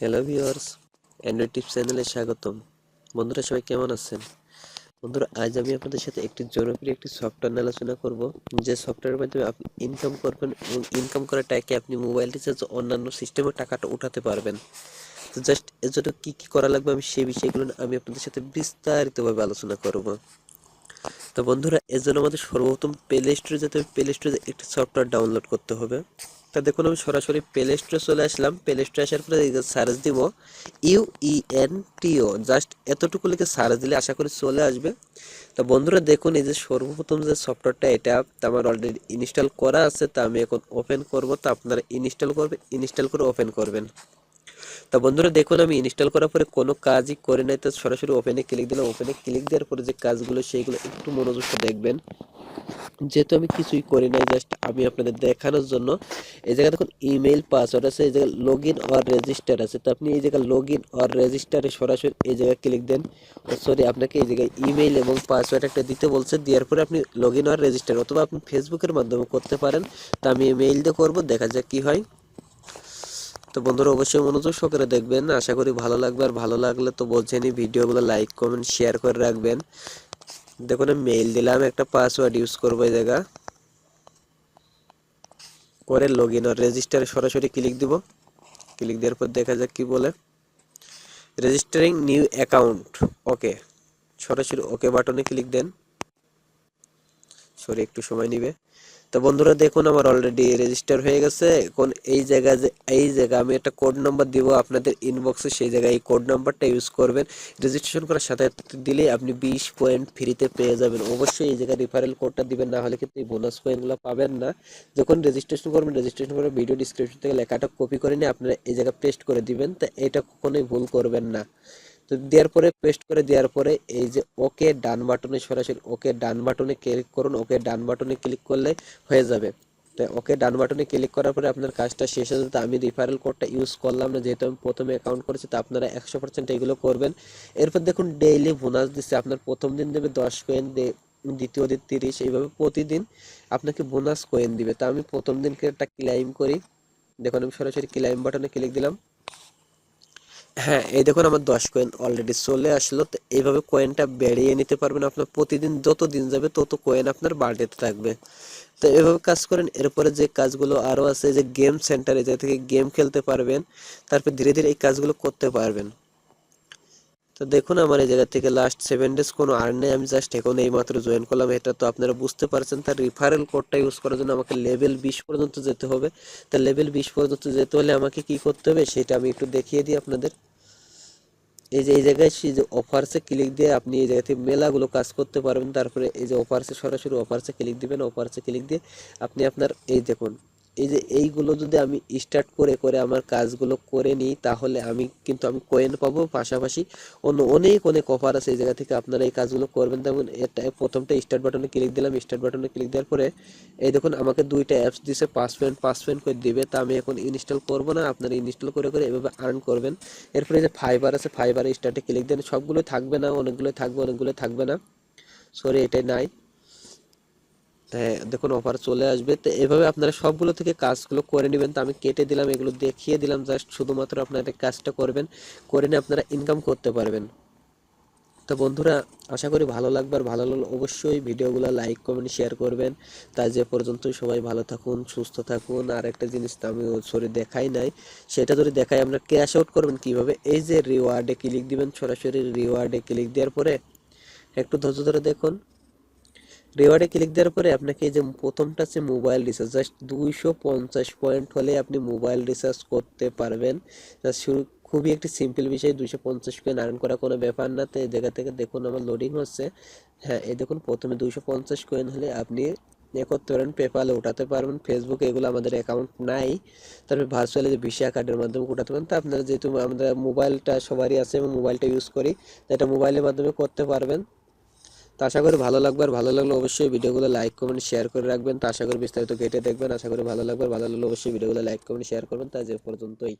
Hello viewers Android tips চ্যানেলে স্বাগতম। বন্ধুরা, সবাই কেমন আছেন? বন্ধুরা, আজ আমি আপনাদের সাথে একটি জনপ্রিয় একটি সফটওয়্যার আলোচনা করব। যে সফটওয়্যারের মাধ্যমে আপনি ইনকাম করবেন এবং ইনকাম করার টাকা আপনি মোবাইল রিচার্জ অন্যান্য সিস্টেমে টাকাটা উঠাতে পারবেন। তো জাস্ট এর জন্য কী কী করা লাগবে আমি সেই বিষয়গুলো আমি আপনাদের সাথে বিস্তারিতভাবে আলোচনা করব। তো বন্ধুরা, এর জন্য আমাদের সর্বপ্রথম প্লে স্টোরে যেতে হবে। প্লে স্টোরে একটি সফটওয়্যার ডাউনলোড করতে হবে। তা দেখুন, আমি সরাসরি প্লে স্টোরে চলে আসলাম। প্লে স্টোরে আসার পরে সার্চ দিব U E N T O just এতটুকু লিখে সার্চ দিলে আশা করি চলে আসবে। তো বন্ধুরা দেখুন, এই যে সর্বপ্রথম যে সফটওয়্যারটা এটা আমার অলরেডি ইনস্টল করা আছে, তা আমি এখন ওপেন করব। তো আপনারা ইনস্টল করবেন ইনস্টল করে ওপেন করবেন। তা বন্ধুরা দেখুন, আমি ইনস্টল করার পরে কোনো কাজই করে নাই, তো সরাসরি ওপেনে ক্লিক দিলাম। ওপেনে ক্লিক দেওয়ার পরে যে কাজগুলো সেইগুলো একটু মনোযোগ দেখবেন। যেহেতু আমি কিছুই করি নাই জাস্ট আমি আপনাদের দেখানোর জন্য, এই জায়গায় দেখুন ইমেল পাসওয়ার্ড আছে, এই জায়গায় লগ ইন অর রেজিস্টার আছে। তো আপনি এই জায়গায় লগ ইন অর রেজিস্টারে সরাসরি এই জায়গায় ক্লিক দেন। সরি আপনাকে এই জায়গায় ইমেল এবং পাসওয়ার্ড একটা দিতে বলছে, দেওয়ার পরে আপনি লগ ইন অর রেজিস্টার অথবা আপনি ফেসবুকের মাধ্যমে করতে পারেন। তা আমি মেইল দিয়ে করব, দেখা যাক কি হয়। তো বন্ধুরা, অবশ্যই মনোযোগ সহকারে দেখবেন। আশা করি ভালো লাগবে, আর ভালো লাগলে তো বোঝেনি ভিডিওগুলো লাইক কমেন্ট শেয়ার করে রাখবেন। দেখুন, আমি মেইল দিলাম, একটা পাসওয়ার্ড ইউজ করব এই জায়গা। করে লগ ইন আর রেজিস্টারে সরাসরি ক্লিক দিব। ক্লিক দেওয়ার পর দেখা যাক কি বলে। রেজিস্টারিং নিউ অ্যাকাউন্ট ওকে সরাসরি ওকে বাটনে ক্লিক দেন। সরি, একটু সময় নিবে। তো বন্ধুরা, দেখুন আমার অলরেডি রেজিস্টার হয়ে গেছে। এখন এই জায়গা যে এই জায়গা আমি একটা কোড নাম্বার দিব আপনাদের ইনবক্সে সেই জায়গায় এই কোড নাম্বারটা ইউজ করবেন। রেজিস্ট্রেশন করার সাথে দিলে আপনি বিশ পয়েন্ট ফ্রিতে পেয়ে যাবেন। অবশ্যই এই জায়গায় রিফারেল কোডটা দিবেন, না হলে কিন্তু এই বোনাস পয়েন্টগুলো পাবেন না। যখন রেজিস্ট্রেশন করবেন রেজিস্ট্রেশন করে ভিডিও ডিসক্রিপশন থেকে লেখাটা কপি করে নিয়ে আপনারা এই জায়গায় পেস্ট করে দিবেন। তো এটা কখনোই ভুল করবেন না। তো দেওয়ার পরে পেস্ট করে দেওয়ার পরে এই যে ওকে ডান বাটনে সরাসরি ওকে ডান বাটনে ক্লিক করুন। ওকে ডান বাটনে ক্লিক করলে হয়ে যাবে। তো ওকে ডান বাটনে ক্লিক করার পরে আপনার কাজটা শেষ হয়ে যাবে। আমি রিফারেল কোডটা ইউজ করলাম না। যেহেতু আমি প্রথমে অ্যাকাউন্ট করেছি, তো আপনারা একশো পার্সেন্ট এগুলো করবেন। এরপর দেখুন ডেইলি বোনাস দিচ্ছে। আপনার প্রথম দিন দেবে দশ কয়েন দ্বিতীয় দিন তিরিশ। এইভাবে প্রতিদিন আপনাকে বোনাস কয়েন দিবে। তা আমি প্রথম দিনকে একটা ক্লাইম করি। দেখুন, আমি সরাসরি ক্লাইম বাটনে ক্লিক দিলাম। হ্যাঁ এই দেখুন আমার দশ কয়েন অলরেডি চলে আসলো। তো এইভাবে কয়েনটা বেড়িয়ে নিতে পারবেন আপনার প্রতিদিন, যত দিন যাবে তত কয়েন আপনার বাড়তে থাকবে। তো এভাবে কাজ করেন, এরপরে যে কাজগুলো আরও আছে, যে গেম সেন্টারে যে থেকে গেম খেলতে পারবেন, তারপর ধীরে ধীরে এই কাজগুলো করতে পারবেন। তো দেখুন আমার এই জায়গা থেকে লাস্ট সেভেন ডেজ কোনো আর্ন নেই আমি জাস্ট এখন এই মাত্র জয়েন করলাম। এটা তো আপনারা বুঝতে পারছেন, তার রিফারেল কোডটা ইউজ করার জন্য আমাকে লেভেল বিশ পর্যন্ত যেতে হবে। তা লেভেল বিশ পর্যন্ত যেতে হলে আমাকে কি করতে হবে সেটা আমি একটু দেখিয়ে দিই আপনাদের। এই যে, এই জায়গায় সেই যে অফার্সে ক্লিক দিয়ে আপনি এই জায়গা থেকে মেলাগুলো কাজ করতে পারবেন। তারপরে এই যে অফার্সে সরাসরি অফার্সে ক্লিক দিবেন। অফার্সে ক্লিক দিয়ে আপনি আপনার এই দেখুন এই যে এইগুলো যদি আমি স্টার্ট করে করে আমার কাজগুলো করে নিই, তাহলে আমি কিন্তু আমি কয়েন পাবো। পাশাপাশি অন্য অনেক অনেক অফার আছে এই জায়গা থেকে আপনারা এই কাজগুলো করবেন। তেমন এটা প্রথমটা স্টার্ট বাটনে ক্লিক দিলাম। স্টার্ট বাটনে ক্লিক দেওয়ার পরে এই দেখুন আমাকে দুইটা অ্যাপস দিছে পাঁচ পয়েন্ট করে দিবে। তা আমি এখন ইনস্টল করব না। আপনারা ইনস্টল করে করে এভাবে আর্ন করবেন। এরপরে যে ফাইবার আছে ফাইবারে স্টার্টে ক্লিক দেন। সবগুলো থাকবে না অনেকগুলো থাকবে অনেকগুলো থাকবে না। সরি এটাই নাই। দেখুন অফার চলে আসবে। তো এভাবে আপনারা সবগুলো থেকে কাজগুলো করে নেবেন। তো আমি কেটে দিলাম, এগুলো দেখিয়ে দিলাম। জাস্ট শুধুমাত্র আপনারা কাজটা করবেন, করে নিয়ে আপনারা ইনকাম করতে পারবেন। তো বন্ধুরা, আশা করি ভালো লাগবে। আর ভালো লাগলে অবশ্যই ভিডিওগুলো লাইক কমেন্ট শেয়ার করবেন। তাই যে পর্যন্ত সবাই ভালো থাকুন, সুস্থ থাকুন। আর একটা জিনিস তো আমি সরি দেখাই নাই, সেটা যদি দেখাই, আপনারা ক্যাশ আউট করবেন কীভাবে? এই যে রিওয়ার্ডে ক্লিক দিবেন, সরাসরি রিওয়ার্ডে ক্লিক দেওয়ার পরে, একটু ধৈর্য ধরে দেখুন। রিওয়ার্ডে ক্লিক দেওয়ার পরে আপনাকে এই যে প্রথমটা আছে মোবাইল রিচার্জ জাস্ট দুইশো পঞ্চাশ পয়েন্ট হলে আপনি মোবাইল রিচার্জ করতে পারবেন। শুরু, খুবই একটি সিম্পল বিষয়, দুইশো পঞ্চাশ কয়েন আর্ন করা কোনো ব্যাপার না। তো এই জায়গা থেকে দেখুন আমার লোডিং হচ্ছে। হ্যাঁ এই দেখুন, প্রথমে দুইশো পঞ্চাশ কয়েন হলে আপনি এ করতে পারেন পেপালে উঠাতে পারবেন। ফেসবুকে এগুলো আমাদের অ্যাকাউন্ট নাই। তারপরে ভার্চুয়ালি যে ভিসা কার্ডের মাধ্যমে উঠাতে পারেন তো আপনারা যেহেতু আমাদের মোবাইলটা সবারই আছে এবং মোবাইলটা ইউজ করি এটা মোবাইলের মাধ্যমে করতে পারবেন। তো আশা করি ভালো লাগবে আর ভালো লাগলে অবশ্যই ভিডিওগুলো লাইক কমেন্ট শেয়ার করে রাখবেন। তো আশা করি বিস্তারিত কেটে দেখবেন। আশা করি ভালো লাগবে ভালো লাগলে অবশ্যই ভিডিওগুলো লাইক কমেন্ট শেয়ার করবেন। তা যে পর্যন্তই।